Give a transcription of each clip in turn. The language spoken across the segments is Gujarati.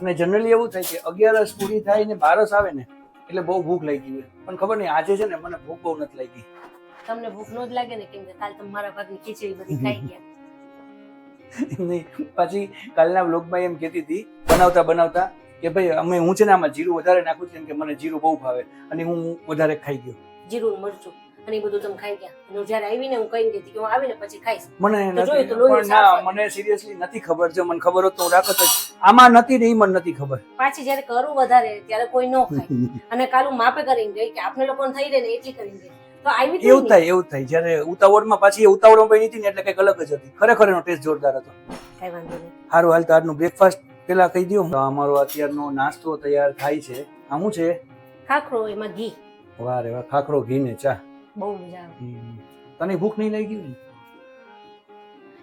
અને જનરલી એવું થાય કે અગિયારસ પૂરી થાય ને બારસ આવે ને એટલે બહુ ભૂખ લાગી હોય. પણ ખબર નહીં આજે છે ને મને ભૂખ બહુ નથી લાગી. તમને ભૂખ નો જ લાગે ને કેમ કે કાલ તમારા ભાગની ખીચડી બધી ખાઈ ગયા. નહીં પછી કાલના વ્લોગમાં એમ કહેતી હતી બનાવતા બનાવતા કે ભાઈ અમે હું છે ને આમાં જીરું વધારે નાખું છું કેમ કે મને જીરું બહુ ભાવે અને હું વધારે ખાઈ ગયો. જીરું મરચું. અને એ બધું તમે ખાઈ ગયા. અને જ્યારે આવીને હું કહી દીધી કે હું આવીને પછી ખાઈશ મને પણ ના મને સિરિયસલી નથી ખબર જો મને ખબર હોત તો હું રાખત જ. આમાં નથી ને મને નથી ખબર. પાછી જ્યારે કરું વધારે ત્યારે કોઈ ન ખાય. અને કાલું માપે કરીને ગઈ કે આપણે લોકોને થઈ રહે ને એટલી કરીને ગઈ. એવું થાય એવું થાય. જ્યારે ઉતાવળમાં પાછી ઉતાવળમાં પડી હતી ને એટલે કંઈક અલગ જ હતી. ખરેખર એનો ટેસ્ટ જોરદાર હતો. કાંઈ વાંધો નહીં. સારું હાલ તો આજનું બ્રેકફાસ્ટ પેલા કહી દઉં તો અમારો અત્યારનો નાસ્તો તૈયાર થાય છે. આ શું છે? ખાખરો એમાં ઘી. વાહ રે વાહ ખાખરો ઘી ને ચા. બહુ મજા આવે. તને ભૂખ નહીં લાગી ને?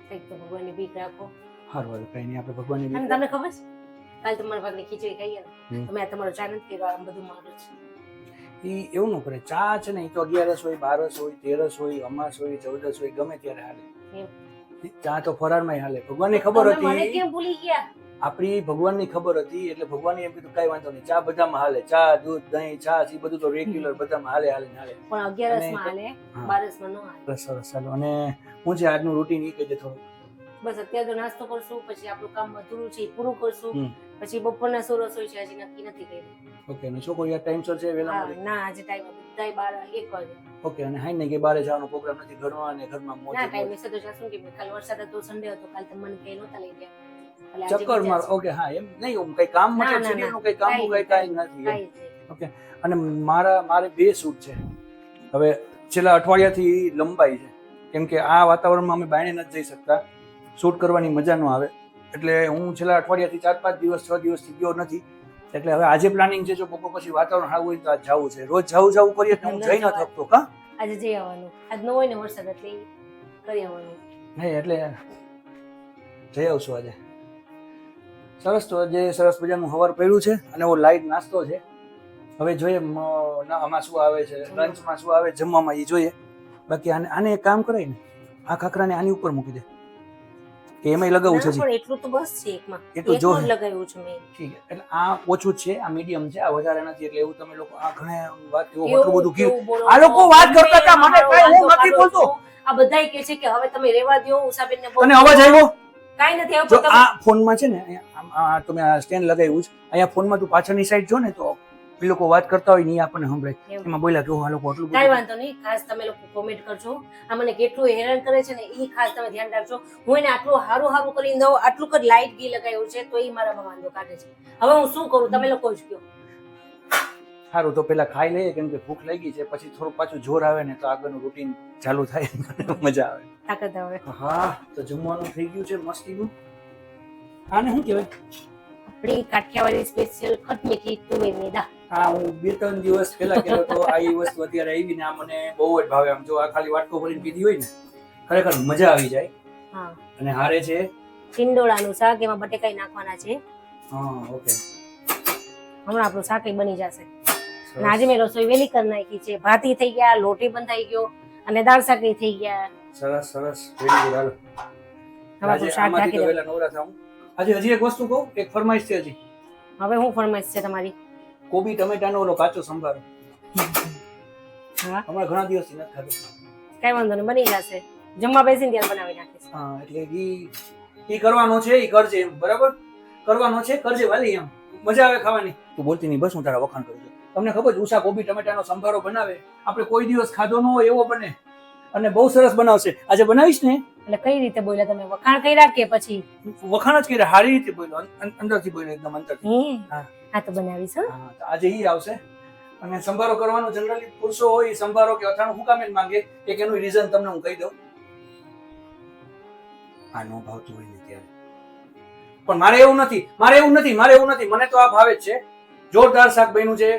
કંઈક તો ભગવાનની બીક રાખો. સારું હાલ કઈ નહીં આપણે ભગવાનની ભીખ તમને ખબર છે? કાલ તમારા ભાગની ખીચડી ખાઈએ તમે આ તમારો ચા નથી કર્યો આમ બધું મારું છે. ઈ એવું ન કરે ચા છે ને એ તો અગિયારસ હોય બારસ હોય તેરસ હોય અમાસ હોય ચૌદસ હોય ગમે ત્યારે હાલે. ચા તો ફરાળમાં હાલે. ભગવાનની ખબર હતી? કેમ ભૂલી ગયા? આપણી ભગવાનની ખબર હતી એટલે ભગવાને એમ કીધું કઈ વાંધો નહીં ચા બધામાં હાલે ચા દૂધ દહીં છાશ એ બધું તો રેગ્યુલર બધામાં હાલે હાલે હાલે. પણ અગિયારસ હાલે સરસ ચાલો. અને હું જે આજનું રૂટીન એ કહી દે થોડું બસ અત્યારે તો નાસ્તો કરશું પછી આપણું કામ અધૂરું છે એ પૂરું કરશું. પછી બપોરના સો રસોઈ છે હજી નક્કી નથી કર્યું. ઓકે અને છોકરો યાર ટાઈમ સર છે વેલા ના આજે ટાઈમ બધાય બાર એક વાગે. ઓકે અને હાઈ નહીં કે બારે જવાનો પ્રોગ્રામ નથી ઘરમાં અને ઘરમાં મોજ ના. ટાઈમ વિશે તો જાશું કે કાલ વરસાદ હતો સન્ડે હતો કાલ તમે મને કઈ નહોતા લઈ ગયા. ચક્કર માર. ઓકે હા એમ નહીં હું કઈ કામ મતલબ શરીરનું કઈ કામ કાંઈ કઈ કાંઈ નથી નહીં. અને મારા મારે બે સૂટ છે. હવે છેલ્લા અઠવાડિયાથી લંબાઈ છે. કેમ કે આ વાતાવરણમાં અમે બાયણે નથી જઈ શકતા. શૂટ કરવાની મજા ન આવે. એટલે હું છેલ્લા અઠવાડિયાથી ચાર પાંચ દિવસ છ દિવસથી ગયો નથી. એટલે હવે આજે પ્લાનિંગ છે જો બપોર પછી વાતાવરણ સારું હોય તો આજ જવું છે. રોજ જવું જવું કરીએ તો હું જઈ ન થકતો કા આજે જઈ આવવાનું. આજ ન હોય ને વરસાદ એટલે કરી આવવાનું. નહીં એટલે જઈ આવશું આજે. સરસ તો જે સરસ મજાનું હવાર પડ્યું છે અને એવો લાઈટ નાસ્તો છે. હવે જોઈએ આમાં શું આવે છે લંચમાં શું આવે જમવામાં એ જોઈએ. બાકી આને આને એક કામ કરાય ને આ ખાખરાને આની ઉપર મૂકી દે. કે એમાં લગાવવું છે પણ એટલું તો બસ છે એકમાં. એટલું જો લગાવ્યું છે મેં. ઠીક એટલે આ ઓછું છે આ મીડિયમ છે આ વધારે નથી. એટલે એવું તમે લોકો આ ઘણા વાત કેવો આટલું બધું કીધું આ લોકો વાત કરતા હતા, મને કઈ હું નથી બોલતો. આ બધાય કહે છે કે હવે તમે રેવા દ્યો ઉષાબેનને ને તને અવાજ આવ્યો? કાંઈ નથી જો આ ફોનમાં છે ને આ તમે આ સ્ટેન્ડ લગાવ્યું છે અહીંયા ફોનમાં તું પાછળની સાઈડ જો ને તો એ લોકો વાત કરતા હોય ને આપણને સંભળાય. એમાં બોલ્યા કે આ લોકો આટલું કાંઈ વાંધો નહીં ખાસ તમે લોકો કોમેન્ટ કરજો. આ મને કેટલું હેરાન કરે છે ને એ ખાસ તમે ધ્યાન રાખજો. હું એને આટલું હારું હારું કરીને દઉં આટલું કદ લાઈટ ઘી લગાવ્યું છે તો એ મારામાં વાંધો કાઢે છે. હવે હું શું કરું? તમે લોકો જ કહો. સારું તો પેલા ખાઈ લઈએ કેમ કે ભૂખ લાગી છે પછી થોડું પાછું જોર આવે ને તો આગળનું રૂટીન ચાલુ થાય મજા આવે. તાકાત આવે. હા તો જમવાનું થઈ ગયું છે મસ્તીનું. આને શું કહેવાય? આપણી કાઠિયાવાડી સ્પેશિયલ ખટમીઠી તુવેરની મેદા હા હું બે ત્રણ દિવસ પહેલા કહેતો તો આ વસ્તુ અત્યારે આવી ને આ મને બહુ જ ભાવે. આમ જો આ ખાલી વાટકો ભરીને પીધી હોય ને ખરેખર મજા આવી જાય. હા. અને હારે છે? ટીંડોળાનું શાક એમાં બટેકાઈ નાખવાના છે. હા ઓકે. હમણાં આપણું શાક બની જશે. અને આજે મેં રસોઈ વેલી કરી નાખી છે. ભાતી થઈ ગયા લોટી પણ થઈ ગયો અને દાળ શાક થઈ ગયા. સરસ સરસ. Very good. હાલો. આજે આમાંથી તો દઉં નવરા થાઉં. આજે હજી એક વસ્તુ કહું એક ફરમાઈશ છે હજી. હવે હું ફરમાઈશ છે તમારી? કોબી ટમેટાનો ઓલો કાચો સંભારો. હા? હમણાં ઘણા દિવસથી નથી ખાધો. કઈ વાંધો નહીં બની જશે. જમવા બેસીને ત્યારે બનાવી નાખીશ. હા એટલે ઈ ઈ કરવાનો છે ઈ કરજે એમ. બરાબર? કરવાનો છે કરજે વાલી એમ. મજા આવે ખાવાની. તું બોલતી નહીં બસ હું તારા વખાણ કરું તમને ખબર છે ઉષા કોબી ટમેટાનો સંભારો બનાવે. આપણે કોઈ દિવસ ખાધો ન હોય એવો બને. અને બહુ સરસ બનાવશે. આજે બનાવીશ ને? એટલે કઈ રીતે બોલ્યા તમે? વખાણ કર્યા કે પછી? વખાણ જ કર્યા સારી રીતે બોલ્યો. અંદરથી બોલ્યો એકદમ અંદરથી. હા. હા. તો બનાવીશ હા. આજે ઈ આવશે. અને સંભારો કરવાનો જનરલી પુરુષો હોય સંભારો કે અથાણું હું કામે માંગે એક એનું રીઝન તમને હું કહી દઉં. આ નો ભાવતું હોય ને ત્યારે. પણ મારે એવું નથી મારે એવું નથી મારે એવું નથી. મને તો આ ભાવે જ છે. જોરદાર શાક બન્યું છે.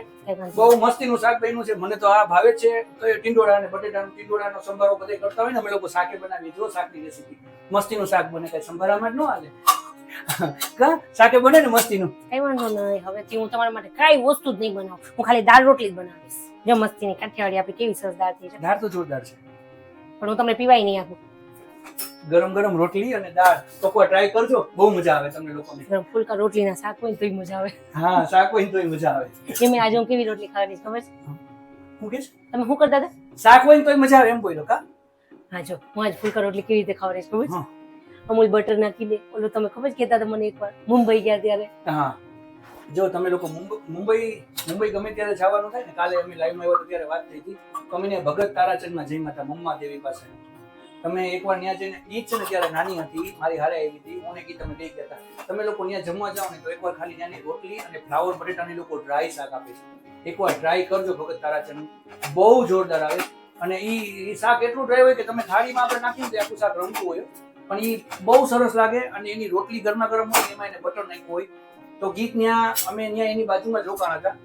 બહુ મસ્તી મસ્તીનું શાક બન્યું છે. મને તો આ ભાવે છે. તો એ ટીંડોળા અને બટેટાનો ટીંડોળાનો સંભારો બધે કરતા હોય ને અમે લોકો શાકે બનાવીએ. જો શાકની રેસીપી મસ્તીનું શાક બને કઈ સંભારામાં જ ન હાલે કા? શાકે બને ને મસ્તીનું? નું કઈ વાંધો નહીં હવેથી હું તમારા માટે કઈ વસ્તુ જ નહીં બનાવું. હું ખાલી દાળ રોટલી જ બનાવીશ. જો મસ્તીની કાઠિયાવાડી આપી કેવી સરસ દાળ થઈ છે. દાળ તો જોરદાર છે. પણ હું તમને પીવાય નહીં આપું ગરમ ગરમ રોટલી અને દાળ. પકવા ટ્રાય કરજો. બહુ મજા આવે તમને લોકોને. ફુલકા રોટલીના શાક હોય તોય મજા આવે. હા શાક હોય તોય મજા આવે. કે મેં આજે હું કેવી રોટલી ખાવાની ખબર છે? હું. કે તમે શું કરતા હતા? શાક હોય તોય મજા આવે એમ બોલો કા? હા જો હું આજ ફુલકા રોટલી કેવી રીતે ખાવાની ખબર છે. અમૂલ બટર નાખીને ઓલું તમે ખબર કેતા કહેતા હતા મને એકવાર? મુંબઈ ગયા ત્યારે. હા. જો તમે લોકો મુંબઈ મુંબઈ મુંબઈ ગમે ત્યારે જવાનું થાય ને કાલે અમે લાઈવમાં આવ્યો ત્યારે વાત થઈ હતી. તો અમે ભગત તારાચંદમાં જઈ હતા મમ્મા દેવી પાસે. તમે એકવાર ત્યાં જઈને, ઈ છે ને ત્યારે નાની હતી, મારી હારે આવી હતી, હું કી તમે લઈ ગયા તમે લોકો ત્યાં જમવા જાઓ ને તો એકવાર ખાલી ત્યાંની રોટલી અને ફ્લાવર બટેટાની લોકો ડ્રાય શાક આપે છે. એકવાર ડ્રાય કરજો ભગત તારાચંદ બહુ જોરદાર આવે. અને ઈ ઈ શાક એટલું ડ્રાય હોય કે તમે થાળીમાં આપણે નાખ્યું તો આખું શાક રમતું હોય. પણ ઈ બહુ સરસ લાગે અને એની રોટલી ગરમા ગરમ હોય એમાં એને બટર નાખ્યું હોય. તો ગીત ત્યાં અમે ત્યાં એની બાજુમાં જ રોકાણ હતા.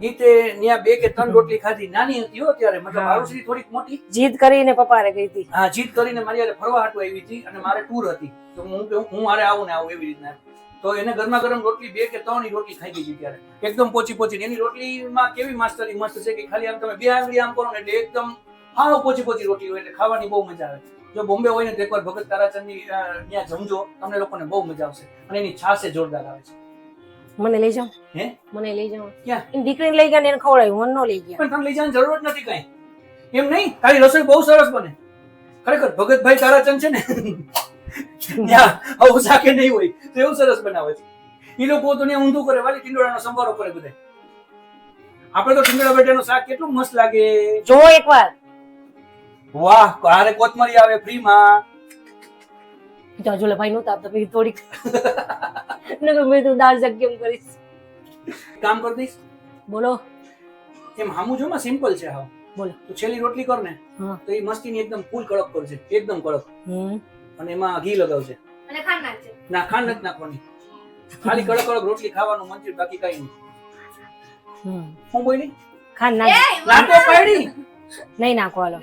ગીતે ત્યાં બે કે ત્રણ રોટલી ખાધી નાની હતી હો ત્યારે મતલબ આરુશ્રી થોડીક મોટી. જીદ કરીને પપ્પારે ગઈ હતી. હા જીદ કરીને મારી યારે ફરવા હાટુ આવી હતી અને મારે ટૂર હતી. તો હું હું મારે આવું ને આવું એવી રીતના. તો એને ગરમા ગરમ રોટલી બે કે ત્રણ રોટલી ખાઈ ગઈ ત્યારે એકદમ પોચી પોચી એની રોટલીમાં કેવી માસ્ટરી મસ્ત છે કે ખાલી આમ તમે બે આંગળી આમ કરો ને એટલે એકદમ હાવ પોચી પોચી રોટલી હોય એટલે ખાવાની બહુ મજા આવે. જો બોમ્બે હોય ને તો એકવાર ભગત તારાચંદની ત્યાં જમજો. તમને લોકોને બહુ મજા આવશે અને એની છાશે જોરદાર આવે છે. મને લઈ જાઓ. હે? મને લઈ જાઓ. ક્યાં? દીકરીને લઈ ગયા ને એને ખવડાવ્યું મને નો લઈ ગયા. પણ તમે લઈ જવાની જરૂર નથી કઈ. એમ નહીં? તારી રસોઈ બહુ સરસ બને. ખરેખર ભગતભાઈ તારાચંદ છે ને ત્યાં આવું શાકે નહીં હોય તો એવું સરસ બનાવે છે. એ લોકો તો ત્યાં ઊંધું કરે વાલી ટીંડોળાનો સંભારો કરે બધે આપણે તો ટીંડોળા બેટાનું શાક કેટલું મસ્ત લાગે. જો એકવાર. વાહ હારે કોથમરી આવે ફ્રીમાં. તો ભાઈ નહોતા આપતા પછી થોડીક નકર મેં તું દાળ કેમ કરીશ. કામ કરી દઈશ? બોલો. એમ હામું જો માં સિમ્પલ છે હા બોલો. તો છેલ્લી રોટલી કર ને તો એ મસ્તીની એકદમ ફૂલ કડક કરજે એકદમ કડક. અને એમાં ઘી લગાવજે. અને ખાંડ નાખજે. ના ખાંડ નથી નાખવાની. ખાલી કડક કડક રોટલી ખાવાનું મન બાકી કઈ નહીં. હું બોલી? ખાંડ નાખ. નાખો પાડી? નહીં નાખો હાલો.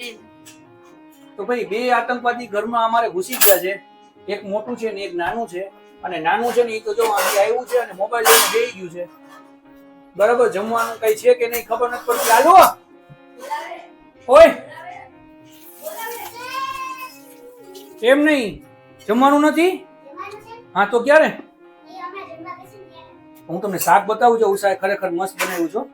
તો ભાઈ બે આતંકવાદી ઘરમાં અમારે ઘૂસી ગયા છે. એક મોટું છે ને એક નાનું છે. અને નાનું છે ને એ તો જો આજે આવ્યું છે અને મોબાઈલ લઈને બેસી ગયું છે. બરાબર જમવાનું કઈ છે કે નહીં ખબર નથી પડતી. હાલો! ઓય! એમ નહીં? જમવાનું નથી? હા તો ક્યારે? હું તમને શાક બતાવું છું. ઉષાએ ખરેખર મસ્ત બનાવ્યું છો.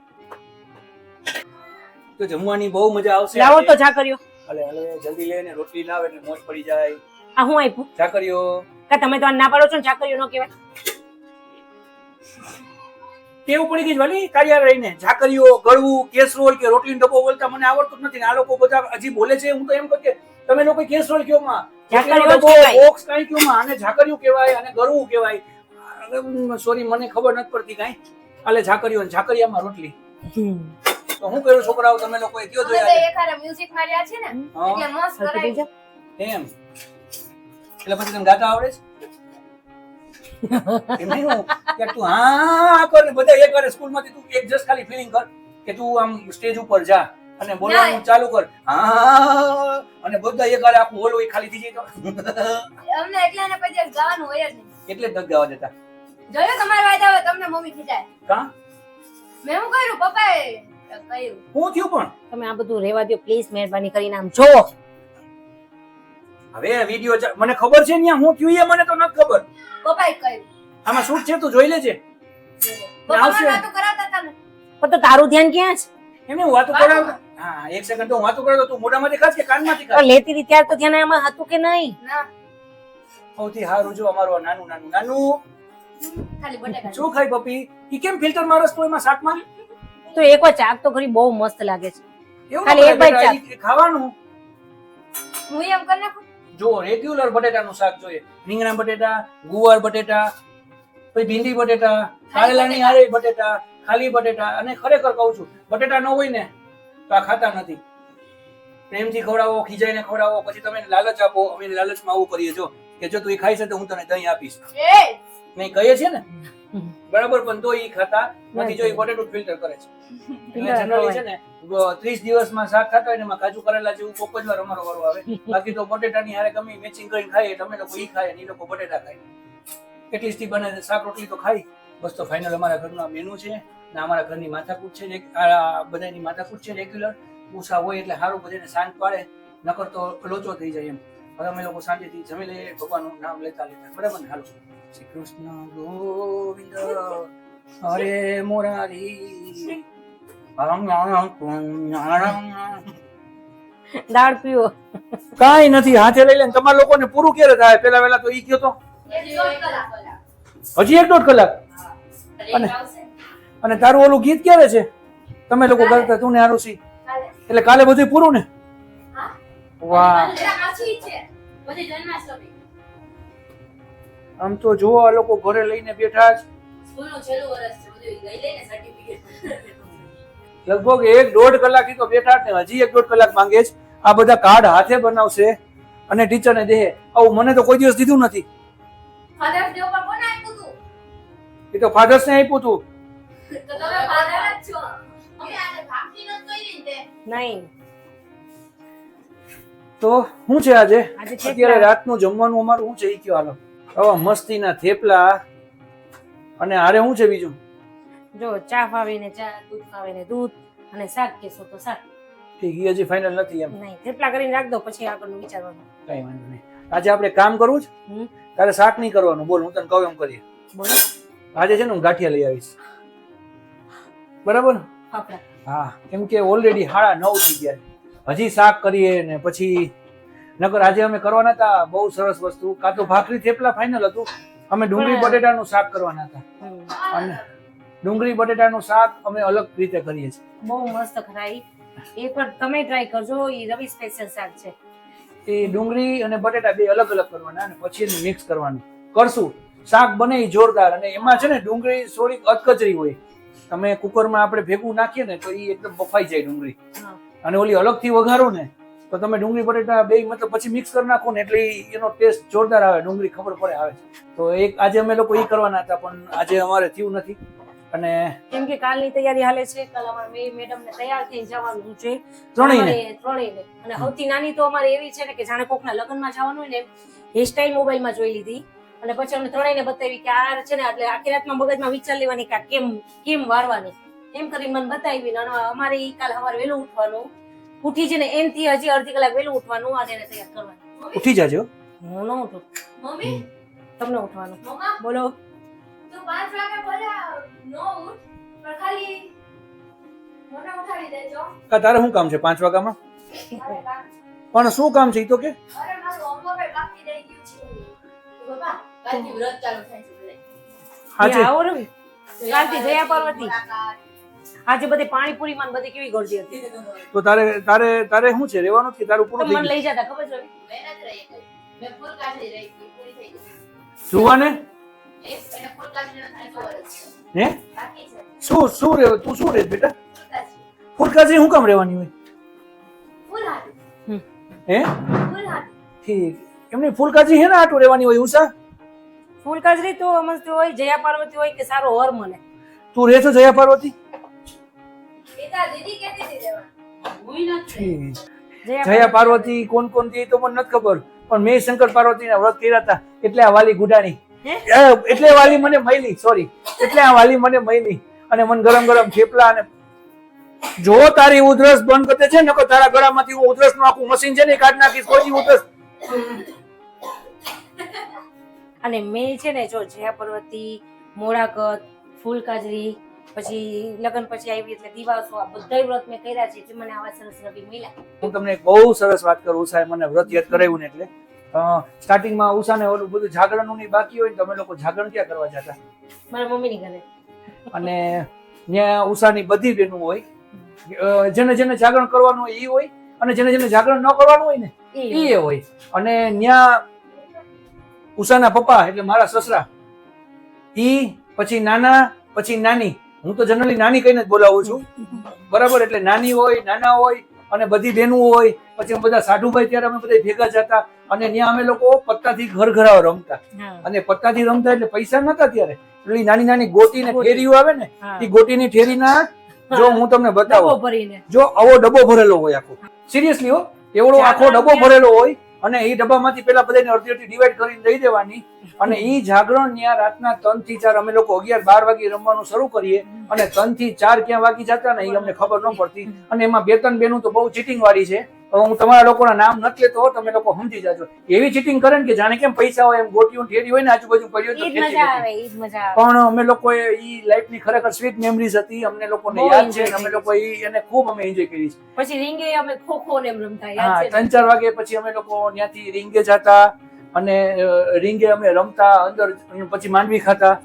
તો જમવાની બહુ મજા આવશે. લાવો તો જા કર્યો. અલે અલે જલ્દી લે ને રોટલી લાવ એટલે મોજ પડી જાય. આ હું આપ્યું ચાકરીઓ. કે તમે તો ના પાડો છો ને ચાકરીઓ નો કહેવાય? ટેવ પડી ગઈ વાલી કાર્યાલય રહીને. ઝાકરીઓ ગળવું કેસરોલ કે રોટલી ડબ્બો બોલતા મને આવડતું નથી આ લોકો બધા હજી બોલે છે. હું તો એમ કહું કે તમે લોકો કેસરોલ કયો માં. બોક્સ કઈ કયો માં? આને ઝાકરીઓ કહેવાય અને ગળવું કહેવાય. સોરી મને ખબર નથી પડતી કાઈ. આલે ઝાકરીઓ ને ઝાકરિયામાં રોટલી. તો હું કરું છોકરાઓ? તમે લોકો કયો જોયા મ્યુઝિક માર્યા છે ને. એટલે મસ્ત કરાય. એમ. એટલે પછી તને ગાતા આવડે છે? એમ નહીં હું? કે તું હા કર ને બધા એક વારે સ્કૂલમાંથી તું એક જસ્ટ ખાલી ફિલિંગ કર કે તું આમ સ્ટેજ ઉપર જા અને બોલવાનું. ચાલુ કર. હા અને બધા એક વાર આખું હોલ હોય ખાલી થઈ જાય તો. અમને એટલે ને પછી ગાવાનું હોય જ નહીં. એટલે જ ગાવા દેતા જોયું તમારા વાયદા હોય તમને મમ્મી ખીજાય કા? મેં હું કર્યું? પપ્પાએ કહ્યું હું થયું પણ? તમે આ બધું રેવા દો પ્લીઝ મહેરબાની કરીને આમ જોવો હવે વિડિયો મને ખબર છે ને હું થયું એ મને તો નથી ખબર. પપ્પાએ કહ્યું. આમાં શૂટ છે તું જોઈ લેજે. આવશે. વાતો કરાવતા હતા પણ તો તારું ધ્યાન ક્યાં છે? એમને હું વાતો કરાવ હા એક સેકન્ડ તો હું વાતો કરાવ તું મોઢામાંથી ખાસ કે કાનમાંથી ખાસ? લેતી હતી ત્યારે તો ધ્યાન એમાં હતું કે નહીં? ના. સૌથી સારું જો અમારું નાનું નાનું નાનું. ખાલી બટેકા શું ખાય પપ્પી? ઈ કેમ ફિલ્ટર મારસ તો એમાં શાકમાં? તો એકવાર ચાક તો ખરી બહુ મસ્ત લાગે છે. એવું ખાલી એક બાઈટ ખાવાનું? હું એમ કરી નાખું. જો રેગ્યુલર બટેટાનું શાક જોઈએ. રીંગણા બટેટા ગુવાર બટેટા પછી ભીંડી બટેટા કારેલાની હારે બટેટા. ખાલી બટેટા અને ખરેખર કહું છું બટેટા ન હોય ને તો આ ખાતા નથી. પ્રેમથી ખવડાવો ખીજાઈને ખવડાવો પછી તમે લાલચ આપો અમે લાલચમાં આવું કરીએ. છો કે જો તું એ ખાઈ છે તો હું તને દહીં આપીશ. નહીં કહીએ છીએ ને. બરાબર પણ તો એ ખાતા નથી જો એ પોટેટો ફિલ્ટર કરે છે. એટલે જનરલી છે ને ત્રીસ દિવસમાં શાક ખાતા હોય એમાં કાજુ કરેલા જેવું કોક જ વાર અમારો વારો આવે. બાકી તો બટેટાની હારે ગમે મેચિંગ કરીને ખાઈએ તમે લોકો એ ખાય ઈ લોકો બટેટા ખાય. એટલીસ્ટ ઈ બને શાક રોટલી તો ખાઈ. બસ તો ફાઇનલ અમારા ઘરનું મેનુ છે ને અમારા ઘરની માથાકૂટ છે આ બધાની માથાકૂટ છે રેગ્યુલર ઉષા હોય એટલે સારું બધાને શાંત પાડે નકર તો લોચો થઈ જાય એમ. હવે અમે લોકો શાંતિથી જમી લઈએ ભગવાનનું નામ લેતા લેતા. બરાબર ને? હાલો. શ્રી કૃષ્ણ ગોવિંદ હરે મોરારી દાળ પીવો. કાંઈ નથી હાથે લઈ લે તમારા લોકોને પૂરું ક્યારે થાય? પેલા વેલા તો ઈ કયો તો? હજી એક દોઢ કલાક? અને- અને તારું ઓલું ગીત ક્યારે છે? તમે લોકો કરતા તું ને આરુષી? એટલે કાલે બધું પૂરું ને? વાહ. બધી જન્માષ્ટમી. આમ તો જુઓ આ લોકો ઘરે લઈને બેઠા જ લગભગ એક દોઢ કલાક તો બેઠા જ ને હજી એક દોઢ કલાક માંગે છે. આ બધા કાર્ડ હાથે બનાવશે અને ટીચરને દે આવું મને તો કોઈ દિવસ દીધું નથી. ફાધર્સ તું? એ તો ફાધર્સને આપ્યું હતું તો તમે ફાધર જ છો. અમે આને ભાગતી નથી કરી ને તે. નહીં. તો શું છે આજે. અત્યારે રાતનું જમવાનું અમારું શું છે એ કયો હાલો? આવા મસ્તીના થેપલા અને હારે શું છે બીજું? જો ચા ફાવે ને ચા દૂધ ફાવે ને દૂધ અને શાક કેસો તો શાક. ઠીક એ હજી ફાઇનલ નથી એમ. નહીં થેપલા કરીને રાખ દો પછી આગળનું વિચારવાનું. કઈ વાંધો નહીં. આજે આપણે કામ કરવું છે હમ. તારે શાક નહીં કરવાનું. બોલ હું તને કહું એમ કરીએ. બોલો. આજે છે ને હું ગાંઠિયા લઈ આવીશ. બરાબર? હા કેમ કે ઓલરેડી હાડા નવ થઈ ગયા. હજી શાક કરીએ ને પછી નકર આજે અમે કરવાના હતા બહુ સરસ વસ્તુ. કાં તો ભાખરી થેપલા ફાઇનલ હતું. અમે ડુંગળી બટેટા બટેટાનું શાક કરવાના હતા. અને ડુંગળી બટેટાનું શાક અમે અલગ રીતે કરીએ છીએ. બહુ મસ્ત ખરાઈ. એક વાર તમે ટ્રાય કરજો એ રવિ સ્પેશિયલ શાક છે. એ ડુંગળી અને બટેટા બે અલગ અલગ કરવાના અને પછી એને મિક્સ કરવાનું. કરશું. શાક બને એ જોરદાર. અને એમાં છે ને ડુંગળી થોડીક અધકચરી હોય. તમે કુકરમાં આપણે ભેગું નાખીએ ને તો એ એકદમ બફાઈ જાય ડુંગળી. અને ઓલી અલગથી વઘારો ને તો તમે ડુંગળી બટેટા બે મતલબ પછી મિક્સ કરી નાખો ને એટલે એનો ટેસ્ટ જોરદાર આવે ડુંગળી ખબર પડે આવે. છે તો એક આજે અમે લોકો એ કરવાના હતા પણ આજે અમારે થયું નથી. અને કેમ કે કાલની તૈયારી હાલે છે કાલ અમારે મેડમ ને તૈયાર થઈને જવાનું છે. ત્રણેય ત્રણેયને. અને સૌથી નાની તો અમારે એવી છે ને કે જાણે કોકના લગ્નમાં જવાનું હોય ને હેરસ્ટાઈલ મોબાઈલમાં જોઈ લીધી. અને પછી અમે ત્રણેયને બતાવી કે આ છે ને એટલે આખી રાતમાં મગજમાં વિચાર લેવાની કે કેમ કેમ વારવાની. એમ કરીને મને બતાવી અને અમારે કાલ સવારે વહેલું ઉઠવાનું. ઉઠી છે ને એમથી હજી અડધી કલાક વહેલું ઉઠવાનું આ એને તૈયાર કરવાનું. ઉઠી જાજો. હું ન ઉઠું. મમ્મી? તમને ઉઠવાનું. બોલો. તું પાંચ વાગે ભલે નો ઉઠ પણ ખાલી મને ઉઠાડી દેજો. કા તારે શું કામ છે પાંચ વાગ્યામાં? પણ શું કામ છે ઈ તો કે? અરે મારું હોમવર્ક બાકી રહી ગયું છે. બાપા કાલથી વ્રત ચાલુ થાય છે. આજે આવો રવિ કાલથી જયા પાર્વતી. આજે બધી પાણીપુરી માં બધી કેવી ગોળજી હતી. તો તારે તારે તારે શું છે? રહેવાનું કે તારું પૂરું મને લઈ જતા ખબર છે જોવાને. હે? શું શું રે? તું શું રે બેટા? ફૂલ ફૂલકાજી શું કામ રહેવાની હોય? હે? ઠીક. એમની ફૂલકાજી હે ને આટું રહેવાની હોય ઉષા? ફૂલકાજરી તો અમસ્તી હોય જયા પાર્વતી હોય કે સારો વર મને તું રહે છો જયા પાર્વતી? જયા જયા પાર્વતી કોણ કોણથી તો મને નથી ખબર પણ મેં શંકર પાર્વતીના વ્રત કર્યા હતા. એટલે આ વાલી ગુડાણી. એટલે વાલી મને મળી સોરી એટલે આ વાલી મને મળી અને મને ગરમ ગરમ થેપલા અને જો તારી ઉધરસ બંધ કરતે છે ને તારા ગળામાંથી હું ઉધરસનું આખું મશીન છે ને કાઢ નાખીશ કોઈ ઉધરસ. અને મેં છે ને જો જયા પાર્વતી મોડાકત ફૂલ કાજરી પછી લગ્ન પછી આવી એટલે દિવાસો આ બધા વ્રત મેં કર્યા છે જે મને આવા સરસ રવિ મળ્યા. હું તમને એક બહુ સરસ વાત કરું ઉષાએ મને વ્રત યાદ કરાવ્યું ને એટલે. સ્ટાર્ટિંગમાં ઉષાને ઓલું બધું જાગરણનું ની બાકી હોય ને તમે લોકો જાગરણ ક્યાં કરવા જતા? મારા મમ્મીની ઘરે. અને ત્યાં ઉષાની બધી બહેનો હોય. જેને જેને જાગરણ કરવાનું હોય એ હોય અને જેને જેને જાગરણ ન કરવાનું હોય ને એ હોય. અને ત્યાં ઉષાના પપ્પા એટલે મારા સસરા ઈ પછી નાના પછી નાની હું તો જનરલી નાની કહીને જ બોલાવું છું. બરાબર? એટલે નાની હોય નાના હોય અને બધી બહેનું હોય પછી અમે બધા સાઢુભાઈ ત્યારે અમે બધા ભેગા જતા અને ત્યાં અમે લોકો પત્તાથી ઘર ઘરાવ રમતા. અને પત્તાથી રમતા એટલે પૈસા નતા ત્યારે. પેલી નાની નાની ગોટી ને ગોટી. ફેરીઓ આવે ને. એ ગોટીની ફેરીના જો હું તમને બતાવું. જો આવો ડબ્બો ભરેલો હોય આખો. સિરિયસલી હો? એવડો આખો ડબ્બો ભરેલો હોય અને એ ડબ્બામાંથી પેલા બધાને અડધી અડધી ડિવાઈડ કરીને દઈ દેવાની. અને એ જાગરણ ત્યાં રાતના ત્રણથી ચાર અમે લોકો અગિયાર બાર વાગે રમવાનું શરૂ કરીએ અને ત્રણથી ચાર ક્યાં વાગી જતા ને એ અમને ખબર ન પડતી. અને એમાં બે ત્રણ બેનું તો બહુ ચીટિંગ વાળી છે. હું તમારા લોકોના નામ નથી લેતો તમે લોકો સમજી જાજો. એવી ચીટિંગ કરે ને કે જાણે કેમ પૈસા હોય એમ ગોટીઓ ઠેરી હોય ને આજુબાજુ પડ્યું પણ અમે લોકો એ લાઈફની ખરેખર સ્વીટ મેમરીઝ હતી અમને લોકોને ને યાદ છે અમે લોકો એને ખૂબ અમે એન્જોય કરી છે. પછી રીંગે અમે ખો ખો ને રમતા હા? ત્રણ ચાર વાગે પછી અમે લોકો ત્યાંથી રીંગે જતા અને રીંગે અમે રમતા અંદર પછી માંડવી ખાતા.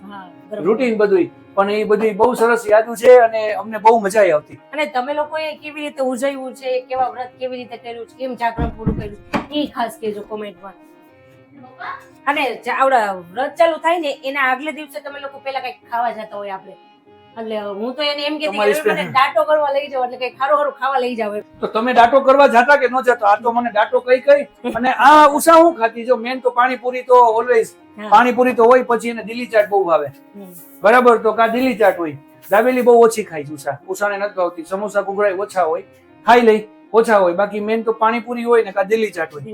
રૂટીન બધું પણ એ બધી બહુ સરસ યાદો છે અને અમને બહુ મજા આવતી. અને તમે લોકોએ કેવી રીતે ઉજવ્યું છે કેવા વ્રત કેવી રીતે કર્યું છે કેમ જાગરણ પૂરું કર્યું એ ખાસ કેજો કોમેન્ટમાં. અને આવડા વ્રત ચાલુ થાય ને એના આગલે દિવસે તમે લોકો પેલા કંઈક ખાવા જતા હોય આપણે. એટલે હું તો એને એમ કહેતી કે મને ડાટો કરવા લઈ જાવ એટલે કઈ ખારો ખારું ખાવા લઈ જાવ તો તમે ડાટો કરવા જતા કે ન જતા? આ તો મને ડાટો કઈ કઈ. અને આ ઉષા હું ખાતી? જો મેન તો પાણીપુરી તો ઓલવેઝ પાણીપુરી તો હોય પછી એને દિલ્હી ચાટ બહુ ભાવે. બરાબર? તો કા દિલ્હી ચાટ હોય. દાબેલી બહુ ઓછી ખાય છે ઉષા. ઉષાને નથી ભાવતી. સમોસા ઘૂઘરા ઓછા હોય. ખાઈ લઈ. ઓછા હોય. બાકી મેન તો પાણીપુરી હોય ને કા દિલ્હી ચાટ હોય.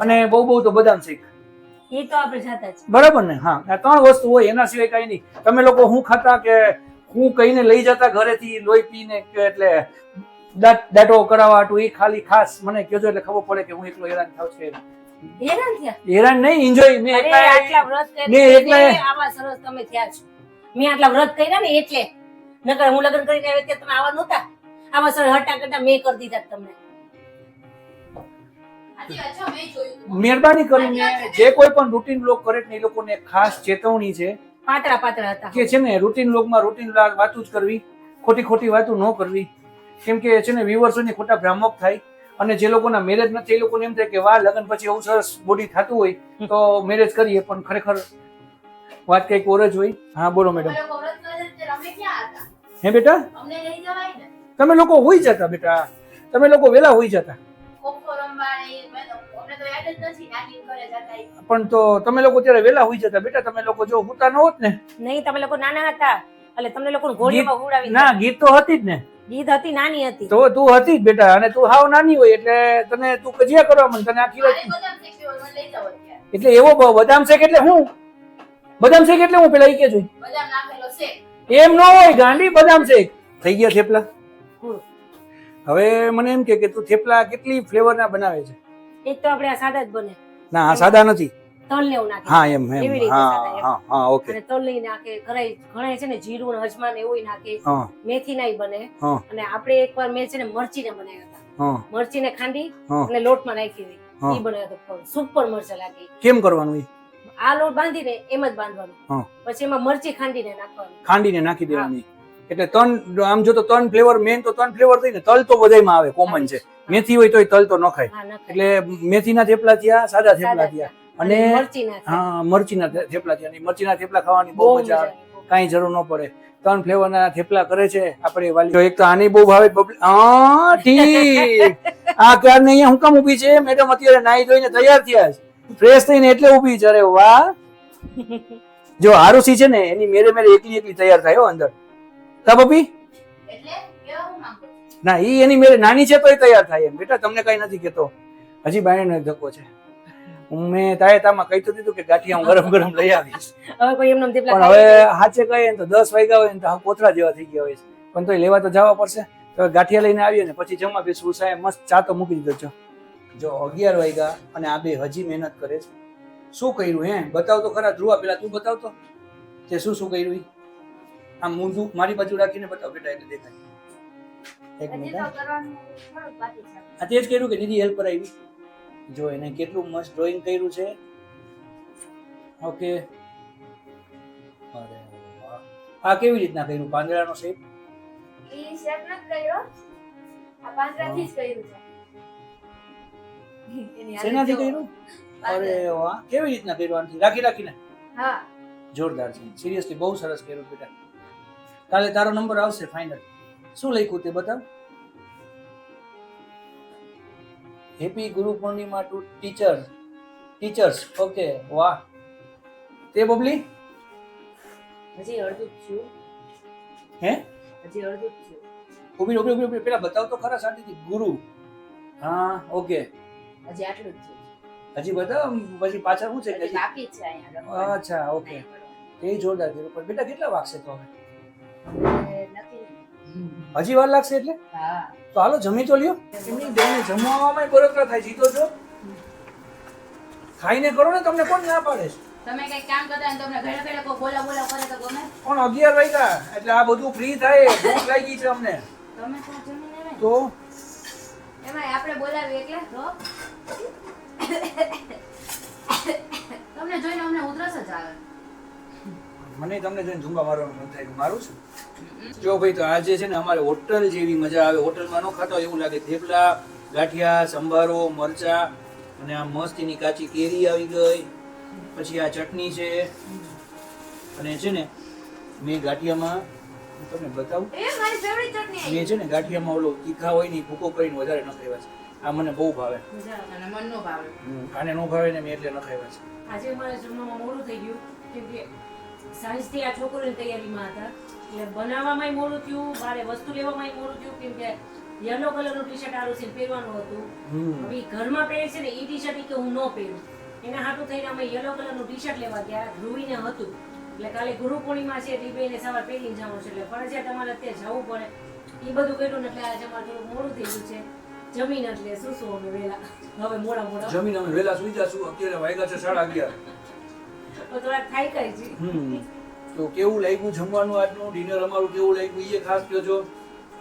અને બહુ બહુ તો બદામ શેક. એ તો આપણે જાતા જ બરાબર ને? હા. આ ત્રણ વસ્તુ હોય. એના સિવાય કઈ નહીં. તમે લોકો હું ખાતા કે હું કહીને લઈ જતા ઘરેથી લોહી પીને કે એટલે દાટો કરાવવા હતું એ ખાલી ખાસ મને કહેજો એટલે ખબર પડે કે હું એકલો હેરાન થાવ છે હેરાન થયા? હેરાન નહીં એન્જોય મેં એકલા- આટલા વ્રત મેં એકલા- આવા સરસ તમે થયા છો. મેં આટલા વ્રત કર્યા ને એટલે. નકર હું લગ્ન કરીને આવ્યો ત્યાં તમે આવા નહોતા. આવા સરસ હટા કટા મેં કરી દીધા તમને. મહેરબાની કરીને જે કોઈ પણ રૂટીન બ્લોક કરે ને એ લોકોને ખાસ ચેતવણી છે. પાતળા પાતળા હતા. કે છે ને રૂટીન બ્લોગમાં રૂટીન વાતું જ કરવી ખોટી ખોટી વાતો ન કરવી. કેમ કે છે ને વ્યુઅર્સોની ખોટા ભ્રામક થાય અને જે લોકોના મેરેજ નથી એ લોકોને એમ થાય કે વાહ લગ્ન પછી એવું સરસ બોડી થતું હોય તો મેરેજ કરીએ પણ ખરેખર વાત કંઈક ઓર જ હોય. હા બોલો મેડમ હે બેટા? અમને લઈ જવાય ને. તમે લોકો હોઈ જતા બેટા. તમે લોકો વેલા હોઈ જતા. પણ તો તમે લોકો ત્યારે વેલા હોઈ જતા બેટા. તમે લોકો જો હોતા ન હોત ને. નહીં તમે લોકો નાના હતા. એટલે તમને લોકો ઘોડીમાં ઉડાવી ના ગીત તો હતી જ ને. ગીત હતી નાની હતી. તો તું હતી જ બેટા અને તું હાવ નાની હોય એટલે તને તું કજિયા કરવા મને તને આખી વાત. એટલે એવો બદામ શેક એટલે હું? બદામ શેક એટલે હું પેલા ઈ બદામ નાખેલો શેક. એમ ન હોય ગાંડી બદામ શેક. થઈ ગયા થેપલા? હવે મને એમ કે કે તું થેપલા કેટલી ફ્લેવર ના બનાવે છે? એક તો આપણે આ સાદા જ બને. ના આ સાદા નથી. તલ ને એવું નાખે. હા એમ એમ. હા હા હા ઓકે. અને તલ નહીં નાખે ઘણા ઘણા છે ને જીરું ને અજમા ને એવું નાખે. મેથી નાય બને. અને આપણે એકવાર મેં છે ને મરચી ને બનાવ્યા હતા. મરચી ને ખાંડી. અને લોટમાં નાખી દીધી. ઈ બનાવ્યો હતો સુપર મરચા લાગી. કેમ કરવાનું આ લોટ બાંધીને એમ જ બાંધવાનું. પછી એમાં મરચી ખાંડીને નાખવાની. ખાંડીને નાખી દેવાની. એટલે ત્રણ આમ જો તો ત્રણ ફ્લેવર મેન તો ત્રણ ફ્લેવર થઈ ને તલ તો બધાયમાં આવે કોમન છે. મેથી હોય તોય તલ તો ન ખાય. એટલે મેથીના થેપલા થયા સાદા થેપલા થયા. અને હા મરચીના થેપલા થયા. મરચીના થેપલા ખાવાની બહુ મજા આવે. કાંઈ જરૂર ન પડે. ત્રણ ફ્લેવરના થેપલા કરે છે આપણે વાલી. એક તો આની બહુ ભાવે હા ઠીક. આ ક્યારને અહીંયા હું કામ ઊભી છે? મેડમ અત્યારે નાઈ ધોઈને તૈયાર થયા છે. ફ્રેશ થઈને એટલે ઊભી છે. અરે વાહ. જો આરુસી છે ને એની મેરે મેરે એકલી એકલી તૈયાર થાય હો અંદર. કા બબી? ના ઈ એની મેરે નાની છે તોય તૈયાર થાય એમ. બેટા તમને કઈ નથી કેતો હજી બાયણે ધક્કો છે. મેં તાયતામાં કહી તો દીધું કે ગાંઠિયા હું ગરમ ગરમ લઈ આવીશ. હવે કોઈ એમને પણ હવે હાચે કહીએ ને તો દસ વાગ્યા હોય ને તો કોથળા જેવા થઈ ગયા હોય છે. પણ તોય લેવા તો જવા પડશે. તો ગાંઠિયા લઈને આવીએ ને પછી જમવા બેસવું સાહેબ મસ્ત ચા તો મૂકી દીધો છો. જો અગિયાર વાગ્યા અને આ બે હજી મહેનત કરે છે. શું કર્યું હે? બતાવ તો ખરા ધ્રુવા પેલા તું બતાવ તો તે શું શું કર્યું? આમ મૂંધું મારી બાજુ રાખીને બતાવ બેટા એટલે દેખાય. એક મિનિટ આ તે જ કર્યું કે દીદી હેલ્પ કરાવી જો એને કેટલું મસ્ત ડ્રોઈંગ કર્યું છે. ઓકે અરે આ કેવી રીતના કર્યું? પાંદડાનો શેપ ઈ શેપ ન કર્યો. આ પાંદડાથી જ કર્યું છે. એની શેનાથી કર્યું? અરે વાહ. કેવી રીતના કર્યું આનથી? રાખી રાખીને. હા. જોરદાર છે. સિરિયસલી બહુ સરસ કર્યું બેટા. કાલે તારો નંબર આવશે ફાઇનલ શું લખ્યું તે બતાવ? Happy Guru Purnima to teacher. Teachers okay વાહ. તે બબલી? હજી અડધું છું. હે? હજી અડધું છું. ઊભી ઊભી ઊભી પેલા બતાવ તો ખરા શાંતિથી. ગુરુ. હા ઓકે હજી આટલું જ છે. હજી બતાવ પછી પાછળ શું છે? બાકી છે અહીંયા અચ્છા ઓકે એ જોરદાર પણ બેટા કેટલા વાગશે તો હવે? હજી વાર લાગશે એટલે? તો હાલો જમી તો લ્યો. એમની બેને જમવામાં બળતરા થાય જીતો છો? ખાઈને કરો ને તમને કોણ ના પાડે? છે તમે કઈ કામ કરતા ને તમને ઘરે ઘરે કોઈ બોલા બોલા કરે તો ગમે? પણ વાગ્યા? એટલે આ બધું ફ્રી થાય ભૂખ લાગી છે અમને. તમે તો જમીને તો? એમાં આપણે બોલાવી એટલે તો તમને જોઈને અમને ઉધરસ જ આવે. મને તમને જોઈને ઝુંબા મારવાનું મન થાય મારું છું? જો ભાઈ તો આજે છે ને અમારે હોટલ જેવી મજા આવે. હોટલમાં ન ખાતા હોય એવું લાગે. થેપલા ગાંઠિયા સંભારો મરચા અને આ મસ્તીની કાચી કેરી આવી ગઈ. પછી આ ચટણી છે. અને છે ને મેં ગાંઠિયામાં તમને બતાવું. મારી મેં છે ને ગાંઠિયામાં ઓલો તીખા હોય ને ભૂકો કરીને વધારે ન ખાવા છે. આ મને બહુ ભાવે. આને ન ભાવે ને મેં એટલે ન ખાવા છે. આજે અમારે જમવામાં મોડું થઈ ગયું કેમ કે સાંજથી આ છોકરીની તૈયારીમાં હતા. એટલે બનાવવામાં મોડું થયું મારે વસ્તુ લેવામાં મોડું થયું કેમ કે યલો કલરનું ટી શર્ટ આરું છે પહેરવાનું હતું. હવે ઘરમાં પહેરે છે ને એ ટી શર્ટ કે હું ન પહેરું. એના હાટું થઈને અમે યલો કલરનું ટી શર્ટ લેવા ગયા ધ્રુવીને હતું. એટલે કાલે ગુરુ પૂર્ણિમા છે દીબેને સવાર પહેરીને જવાનું છે. એટલે ફરજિયાત તમારે અત્યારે જવું પડે. એ બધું કર્યું ને એટલે આજે અમારે થોડું મોડું થઈ ગયું છે. જમીન એટલે શું શું અમે વહેલા હવે મોડા મોડા. જમીન અમે વહેલા સુઈ જશું અત્યારે વાગ્યા છે સાડા અગિયાર. તો કેવું લાગ્યું જમવાનું આજનું? ડિનર અમારું કેવું લાગ્યું? એ ખાસ કહેજો.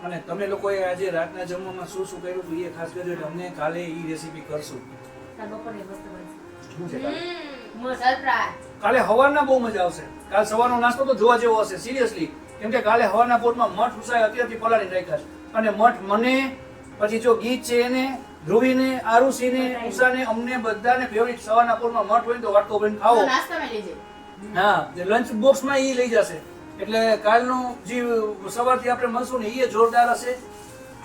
અને તમે લોકોએ આજે રાતના જમવામાં શું શું કર્યું? એ ખાસ કહેજો એટલે અમને કાલે એ રેસીપી કરશું શું છે કાલે? હવારના બહુ મજા આવશે. કાલ સવારનો નાસ્તો તો જોવા જેવો હશે સિરિયસલી કેમ કે કાલે હવારના પોટમાં મઠ ઉસાય અત્યારથી પલાળી રાખ્યા છે. અને મઠ મને પછી જો ગીત છે એને ધ્રુવીને આરુષીને ઉષાને અમને બધાને ફેવરિટ સવારના પોરમાં મઠ હોય તો વાટકો ભરીને ખાવો હા લંચ બોક્સમાં એ લઈ જશે. એટલે કાલનું જે સવારથી આપણે મળશું ને એ જોરદાર હશે.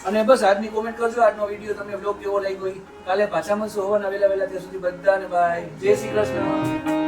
અને બસ આજની કોમેન્ટ કરજો આજનો વીડિયો તમને બ્લોગ કેવો લાગ્યો. કાલે પાછા મળશું હોવાના વેલા વેલા ત્યાં સુધી બધાને બાય જય શ્રી કૃષ્ણ.